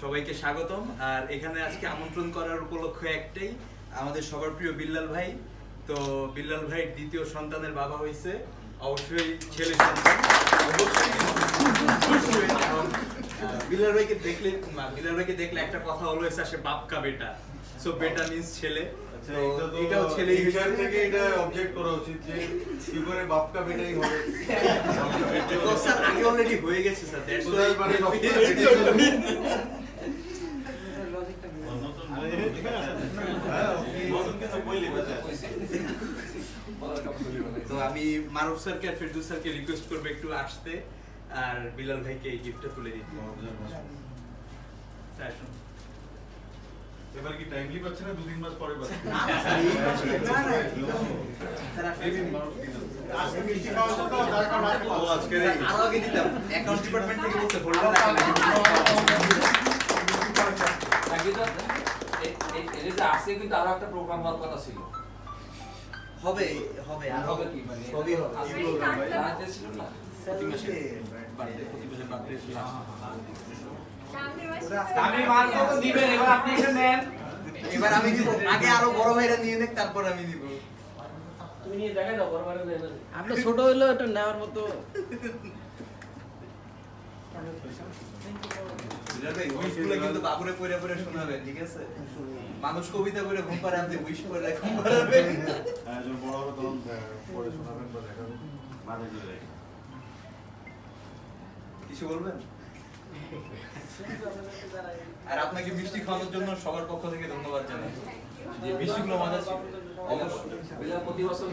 সবাইকে স্বাগতম। আর এখানে আজকে আমন্ত্রণ করার উপলক্ষ একটাই আমাদের সবার প্রিয় বিল্লাল ভাই। তো বিল্লাল ভাই দ্বিতীয় সন্তানের বাবা হয়েছে অবশ্যই ছেলে সন্তান। আহ, বিল্লাল ভাইকে দেখলে ভাইকে দেখলে একটা কথা অলওয়েজ আসে বাপ কা বেটা সো বেটা মিন্স ছেলে আচ্ছা, তো এটাও HR হয়েছে। থেকে এটা object করা উচিত যে কি করে বাপকা বেটাই হবে। তো স্যার আগে অলরেডি হয়ে গেছে স্যার দ্যাটস মানে বাপকা বললি। তো আমি মারুফ স্যারকে আর ফেরদুস স্যারকে রিকোয়েস্ট করব একটু আসতে আর বিলাল ভাইকে এই গিফটটা তুলে আসুন। এবার কি টাইমলি পাচ্ছে না দু তিন মাস পরে পাচ্ছে হোল্ডার কিন্তু আরও একটা প্রোগ্রাম হওয়ার কথা ছিল হবে হবে আর হবে কি মানে সবই হবে আজকে ছিল না প্রতি মাসে birthday, প্রতি মাসে birthday আমি মাল কত দিবেন এবার আপনি এসে নেন এবার আমি দিব আগে আরও বড় ভাইরা নিয়ে নেক তারপর আমি দিব তুমি নিয়ে দেখাই দাও বড় বড় দেবে আপনি ছোট এটা নেওয়ার মতো বিলাল ভাই উইশগুলো কিন্তু বাবুরে পড়ে পড়ে শোনাবেন ঠিক আছে মানুষ কবিতা পড়ে ঘুম পাড়ে আপনি উইশ ঘুম পাড়াবেন কিছু বলবেন? আর আপনাকে মিষ্টি খাওয়ানোর জন্য সবার পক্ষ থেকে ধন্যবাদ জানাই। যে মিষ্টিগুলো মজা ছিল। প্রতি বছর